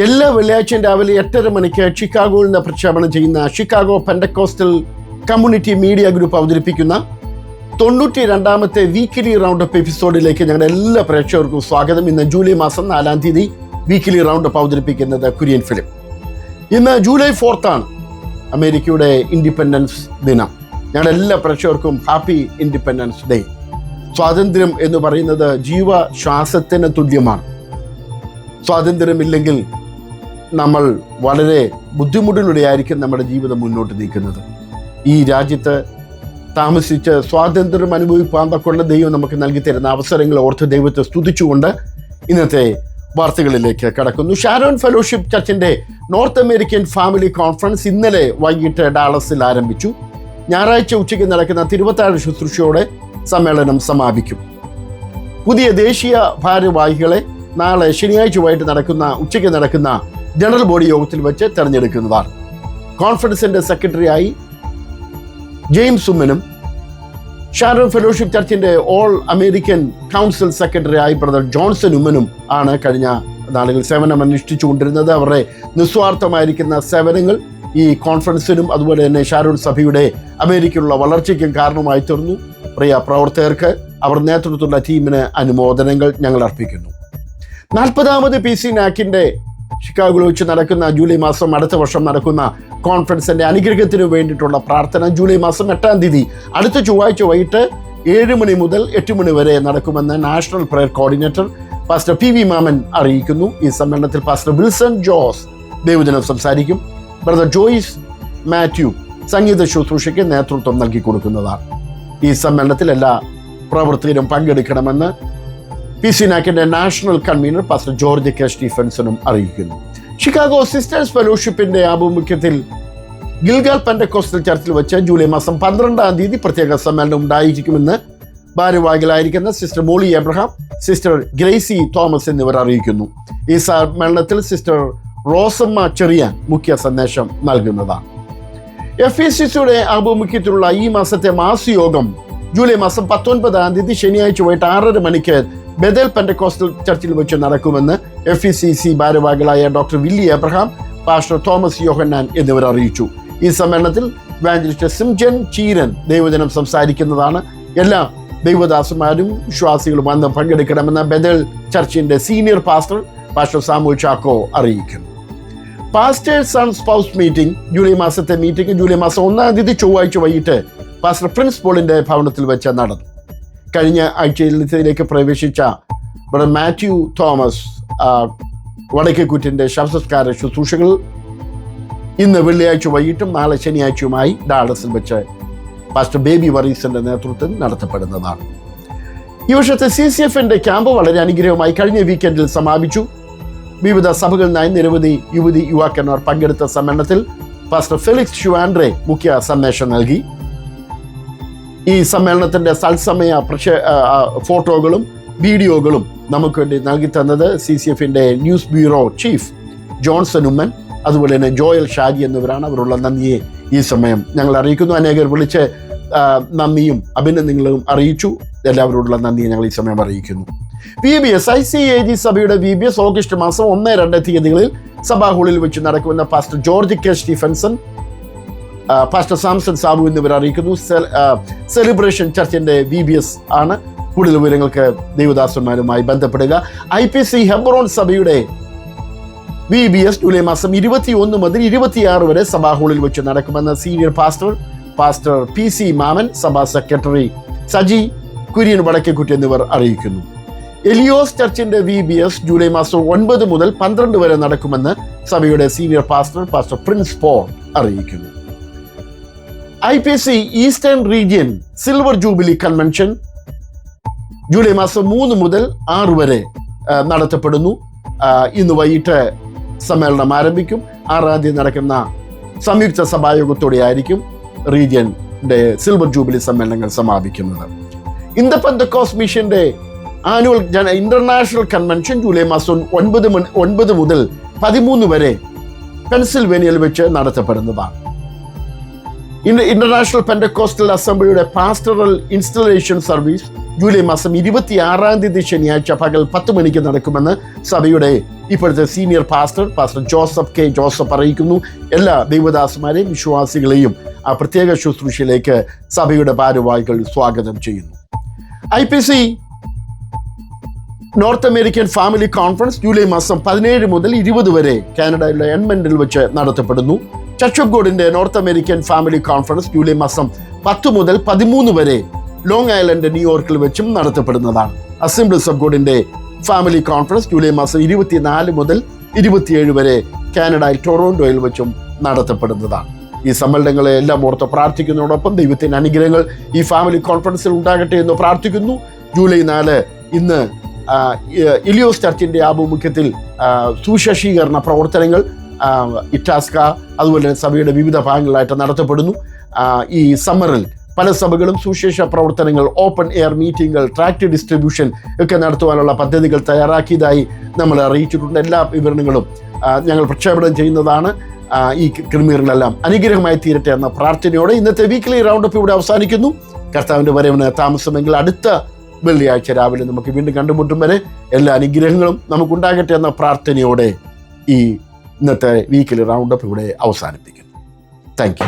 എല്ലാ വെള്ളിയാഴ്ചയും രാവിലെ എട്ടര മണിക്ക് ഷിക്കാഗോയിൽ നിന്ന് പ്രക്ഷേപണം ചെയ്യുന്ന Chicago Pentecostal community media group അവതരിപ്പിക്കുന്ന തൊണ്ണൂറ്റി രണ്ടാമത്തെ വീക്കിലി റൗണ്ട് അപ്പ് എപ്പിസോഡിലേക്ക് ഞങ്ങളുടെ എല്ലാ പ്രേക്ഷകർക്കും സ്വാഗതം. ഇന്ന് ജൂലൈ മാസം നാലാം തീയതി വീക്കിലി റൗണ്ട് അപ്പ് അവതരിപ്പിക്കുന്നത് കുര്യൻ ഫിലിം. ഇന്ന് ജൂലൈ ആണ് അമേരിക്കയുടെ ഇൻഡിപെൻഡൻസ് ദിനം. ഞങ്ങളുടെ എല്ലാ പ്രേക്ഷകർക്കും ഹാപ്പി ഇൻഡിപെൻഡൻസ് ഡേ. സ്വാതന്ത്ര്യം എന്ന് പറയുന്നത് ജീവശ്വാസത്തിന് തുല്യമാണ്. സ്വാതന്ത്ര്യമില്ലെങ്കിൽ നമ്മൾ വളരെ ബുദ്ധിമുട്ടിലൂടെയായിരിക്കും നമ്മുടെ ജീവിതം മുന്നോട്ട് നീക്കുന്നത്. ഈ രാജ്യത്ത് താമസിച്ച് സ്വാതന്ത്ര്യം അനുഭവിക്കാൻ തക്കുള്ള ദൈവം നമുക്ക് നൽകി തരുന്ന അവസരങ്ങൾ ഓർത്ത് ദൈവത്തെ സ്തുതിച്ചുകൊണ്ട് ഇന്നത്തെ വാർത്തകളിലേക്ക് കടക്കുന്നു. ഷാരോൺ ഫെലോഷിപ്പ് ചർച്ചിന്റെ നോർത്ത് അമേരിക്കൻ ഫാമിലി കോൺഫറൻസ് ഇന്നലെ വൈകിട്ട് ഡാളസിൽ ആരംഭിച്ചു. ഞായറാഴ്ച ഉച്ചയ്ക്ക് നടക്കുന്ന തിരുവത്താഴ് ശുശ്രൂഷയോടെ സമ്മേളനം സമാപിക്കും. പുതിയ ദേശീയ ഭാരവാഹികളെ നാളെ ശനിയാഴ്ച നടക്കുന്ന ഉച്ചയ്ക്ക് നടക്കുന്ന ജനറൽ ബോഡി യോഗത്തിൽ വെച്ച് തെരഞ്ഞെടുക്കുന്നതാണ്. കോൺഫറൻസിന്റെ സെക്രട്ടറിയായി ജെയിംസ് ഉമ്മനും ഷാരോ ഫെലോഷിപ്പ് ചർച്ചിന്റെ ഓൾ അമേരിക്കൻ കൗൺസിൽ സെക്രട്ടറിയായി ബ്രദർ ജോൺസൺ ഉമ്മനും ആണ് കഴിഞ്ഞ നാളുകൾ സേവനം അനുഷ്ഠിച്ചു കൊണ്ടിരുന്നത് അവരുടെ നിസ്വാർത്ഥമായിരിക്കുന്ന സേവനങ്ങൾ ഈ കോൺഫറൻസിനും അതുപോലെ തന്നെ ഷാരൂൺ സഭയുടെ അമേരിക്കയിലുള്ള വളർച്ചയ്ക്കും കാരണമായി തീർന്നു. പ്രിയ പ്രവർത്തകർക്ക് അവർ നേതൃത്വത്തിലുള്ള ടീമിന് അനുമോദനങ്ങൾ ഞങ്ങൾ അർപ്പിക്കുന്നു. നാൽപ്പതാമത് പി സി നാക്കിന്റെ ഷിക്കാഗോയിൽ വെച്ച് നടക്കുന്ന ജൂലൈ മാസം അടുത്ത വർഷം നടക്കുന്ന കോൺഫറൻസിന്റെ അനുഗ്രഹത്തിന് വേണ്ടിയിട്ടുള്ള പ്രാർത്ഥന ജൂലൈ മാസം എട്ടാം തീയതി അടുത്ത ചൊവ്വാഴ്ച വൈകിട്ട് ഏഴ് മണി മുതൽ എട്ട് മണി വരെ നടക്കുമെന്ന് national prayer coordinator pastor P V Mammen അറിയിക്കുന്നു. ഈ സമ്മേളനത്തിൽ പാസ്റ്റർ വിൽസൺ ജോസ് ദേവദിനം സംസാരിക്കും. ബ്രദർ ജോയിസ് മാത്യു സംഗീത ശുശ്രൂഷയ്ക്ക് നേതൃത്വം നൽകി കൊടുക്കുന്നതാണ്. ഈ സമ്മേളനത്തിൽ എല്ലാ പ്രവർത്തകരും പങ്കെടുക്കണമെന്ന് P C നാക്കിന്റെ national convener pastor George K സ്റ്റീഫൻസണും അറിയിക്കുന്നു. ഷിക്കാഗോ സിസ്റ്റേഴ്സ് ഫെലോഷിപ്പിന്റെ ആഭിമുഖ്യത്തിൽ ഗിൽഗാൽ പെൻഡക്കോസ്റ്റൽ ചർച്ചിൽ വെച്ച് ജൂലൈ മാസം പന്ത്രണ്ടാം തീയതി പ്രത്യേക സമ്മേളനം ഉണ്ടായിരിക്കുമെന്ന് ഭാരവാഹികളായിരിക്കുന്ന sister Molly Abraham sister Gracy Thomas എന്നിവർ അറിയിക്കുന്നു. ഈ സമ്മേളനത്തിൽ സിസ്റ്റർ റോസമ്മ ചെറിയാൻ മുഖ്യ സന്ദേശം നൽകുന്നതാണ്. എഫ് ഇ സി സിയുടെ ആഭിമുഖ്യത്തിലുള്ള ഈ മാസത്തെ മാസയോഗം ജൂലൈ മാസം പത്തൊൻപതാം തീയതി ശനിയാഴ്ച വൈകിട്ട് ആറര മണിക്ക് ബദൽ പെൻഡക്കോസ്റ്റൽ ചർച്ചിൽ വെച്ച് നടക്കുമെന്ന് എഫ് ഇ സി സി ഭാരവാഹികളായ doctor Willy Abraham pastor Thomas Yohannan എന്നിവർ അറിയിച്ചു. ഈ സമ്മേളനത്തിൽ വാഞ്ചലിസ്റ്റ് സിംജൻ ചീരൻ ദൈവജനം സംസാരിക്കുന്നതാണ്. എല്ലാ ദൈവദാസന്മാരും വിശ്വാസികളും വന്ന് പങ്കെടുക്കണമെന്ന് Bethel ചർച്ചിന്റെ senior pastor pastor Samuel Chacko അറിയിക്കുന്നു. Pastors and spouse meeting July മാസത്തെ മീറ്റിംഗ് ജൂലൈ മാസം ഒന്നാം തീയതി ചൊവ്വാഴ്ച വൈകിട്ട് പാസ്റ്റർ പ്രിൻസ് പോളിന്റെ ഭവനത്തിൽ വെച്ച് നടന്നു. കഴിഞ്ഞ ആഴ്ചയിലേക്ക് പ്രവേശിച്ച ബ്രദർ മാത്യു തോമസ് വടക്കേക്കുറ്റിന്റെ ശവസംസ്കാര ശുശ്രൂഷകൾ ഇന്ന് വെള്ളിയാഴ്ച വൈകിട്ടും നാളെ ശനിയാഴ്ചയുമായി ഡാളസിൽ വെച്ച് പാസ്റ്റർ ബേബി വറീസിന്റെ നേതൃത്വത്തിൽ നടത്തപ്പെടുന്നതാണ്. ഈ വർഷത്തെ സി സി എഫിന്റെ ക്യാമ്പ് വളരെ അനുഗ്രഹമായി കഴിഞ്ഞ വീക്കെൻഡിൽ സമാപിച്ചു. വിവിധ സഭകളിലായി നിരവധി യുവതി യുവാക്കന്മാർ പങ്കെടുത്ത സമ്മേളനത്തിൽ പാസ്റ്റർ ഫെലിക്സ് ഷുവാൻഡ്രെ മുഖ്യ സന്ദേശം നൽകി. ഈ സമ്മേളനത്തിന്റെ തത്സമയ പ്രക്ഷ ഫോട്ടോകളും വീഡിയോകളും നമുക്ക് വേണ്ടി നൽകി തന്നത് സി സി എഫിന്റെ news bureau chief Johnson Oommen അതുപോലെ തന്നെ ജോയൽ ഷാജി എന്നിവരാണ് അവരുള്ള നന്ദിയെ ഈ സമയം ഞങ്ങൾ അറിയിക്കുന്നു. അനേകർ വിളിച്ച് നന്ദിയും അഭിനന്ദനങ്ങളും അറിയിച്ചു. എല്ലാവരോടുള്ള നന്ദിയെ ഞങ്ങൾ ഈ സമയം അറിയിക്കുന്നു. V B S I C A G സഭയുടെ വി ബി എസ് ഓഗസ്റ്റ് മാസം ഒന്ന് രണ്ട് തീയതികളിൽ സഭാ ഹാളിൽ വെച്ച് നടക്കുന്ന pastor George K. Stephenson pastor Samson Sabu എന്നിവർ അറിയിക്കുന്നു. സെലിബ്രേഷൻ ചർച്ചിന്റെ വി ബി എസ് ആണ്. കൂടുതൽ വിവരങ്ങൾക്ക് ദേവദാസന്മാരുമായി ബന്ധപ്പെടുക. ഐ പി സി ഹെബ്രോൺ സഭയുടെ വി ബി എസ് ജൂലൈ മാസം ഇരുപത്തി ഒന്ന് മുതൽ ഇരുപത്തിയാറ് വരെ സഭാ ഹാളിൽ വെച്ച് നടക്കുമെന്ന് senior pastor pastor P C Mammen സഭാ സെക്രട്ടറി സജി കുര്യൻ വടക്കേക്കുറ്റി എന്നിവർ അറിയിക്കുന്നു. എലിയോസ് ചർച്ചിന്റെ വി ബി എസ് ജൂലൈ മാസം ഒൻപത് മുതൽ പന്ത്രണ്ട് വരെ നടക്കുമെന്ന് സഭയുടെ senior pastor pastor Prince Paul അറിയിക്കുന്നു. I P C eastern region silver jubilee convention July മാസം മൂന്ന് മുതൽ ആറ് വരെ നടത്തപ്പെടുന്നു. ഇന്ന് വൈകിട്ട് സമ്മേളനം ആരംഭിക്കും. ആറാം തീയതി നടക്കുന്ന സംയുക്ത സഭായോഗത്തോടെ ആയിരിക്കും റീജിയന്റെ സിൽവർ ജൂബിലി സമ്മേളനങ്ങൾ സമാപിക്കുന്നത്. ഇന്ദപെന്തക്കോസ് മിഷന്റെ ആനുവൽ ജന ഇന്റർനാഷണൽ കൺവെൻഷൻ ജൂലൈ മാസം ഒൻപത് ഒൻപത് മുതൽ പതിമൂന്ന് വരെ പെൻസിൽവേനിയയിൽ വെച്ച് നടത്തപ്പെടുന്നതാണ്. ഇന്റർനാഷണൽ പെൻഡക്കോസ്റ്റൽ അസംബ്ലിയുടെ പാസ്റ്ററൽ ഇൻസ്റ്റലേഷൻ സർവീസ് ജൂലൈ മാസം ഇരുപത്തിയാറാം തീയതി ശനിയാഴ്ച പകൽ പത്ത് മണിക്ക് നടക്കുമെന്ന് സഭയുടെ ഇപ്പോഴത്തെ senior pastor pastor Joseph K. Joseph അറിയിക്കുന്നു. എല്ലാ ദൈവദാസന്മാരെയും വിശ്വാസികളെയും ആ പ്രത്യേക ശുശ്രൂഷയിലേക്ക് സഭയുടെ ഭാരവാഹികൾ സ്വാഗതം ചെയ്യുന്നു. I P C North American family conference July മാസം പതിനേഴ് മുതൽ ഇരുപത് വരെ കാനഡയിലെ എൻമെന്റിൽ വെച്ച് നടത്തപ്പെടുന്നു. Of ഗോഡിന്റെ North American family conference July മാസം പത്ത് മുതൽ പതിമൂന്ന് വരെ ലോങ് ഐലൻഡ് ന്യൂയോർക്കിൽ വെച്ചും നടത്തപ്പെടുന്നതാണ്. അസംബ്ലീസ് ഓഫ് ഗോഡിന്റെ ഫാമിലി കോൺഫറൻസ് ജൂലൈ മാസം ഇരുപത്തിനാല് മുതൽ ഇരുപത്തിയേഴ് വരെ കാനഡയിൽ ടൊറോണ്ടോയിൽ വെച്ചും നടത്തപ്പെടുന്നതാണ്. ഈ സമ്മേളനങ്ങളെ എല്ലാം ഓർത്ത് പ്രാർത്ഥിക്കുന്നതോടൊപ്പം ദൈവത്തിന്റെ അനുഗ്രഹങ്ങൾ ഈ ഫാമിലി കോൺഫറൻസിൽ ഉണ്ടാകട്ടെ എന്ന് പ്രാർത്ഥിക്കുന്നു. ജൂലൈ നാല് ഇന്ന് ഇലിയോസ് ചർച്ചിന്റെ ആഭിമുഖ്യത്തിൽ സുശശീകരണ പ്രവർത്തനങ്ങൾ ഇറ്റാസ്ക അതുപോലെ തന്നെ സഭയുടെ വിവിധ ഭാഗങ്ങളായിട്ട് നടത്തപ്പെടുന്നു. ഈ സമ്മറിൽ പല സഭകളും സുശേഷ പ്രവർത്തനങ്ങൾ ഓപ്പൺ എയർ മീറ്റിങ്ങുകൾ ട്രാക്ട് ഡിസ്ട്രിബ്യൂഷൻ ഒക്കെ നടത്തുവാനുള്ള പദ്ധതികൾ തയ്യാറാക്കിയതായി നമ്മൾ അറിയിച്ചിട്ടുണ്ട്. എല്ലാ വിവരണങ്ങളും ഞങ്ങൾ പ്രക്ഷേപണം ചെയ്യുന്നതാണ്. ഈ ക്രിമിയറുകളെല്ലാം അനുഗ്രഹമായി തീരട്ടെ എന്ന പ്രാർത്ഥനയോടെ ഇന്നത്തെ വീക്കിലി റൗണ്ട് അപ്പ് ഇവിടെ അവസാനിക്കുന്നു. കർത്താവിന്റെ വരവിന് താമസമെങ്കിൽ അടുത്ത വെള്ളിയാഴ്ച രാവിലെ നമുക്ക് വീണ്ടും കണ്ടുമുട്ടും വരെ എല്ലാ അനുഗ്രഹങ്ങളും നമുക്കുണ്ടാകട്ടെ എന്ന പ്രാർത്ഥനയോടെ ഈ ഇന്നത്തെ വീക്കിലി റൗണ്ട് അപ്പ് ഇവിടെ അവസാനിപ്പിക്കുന്നു. താങ്ക്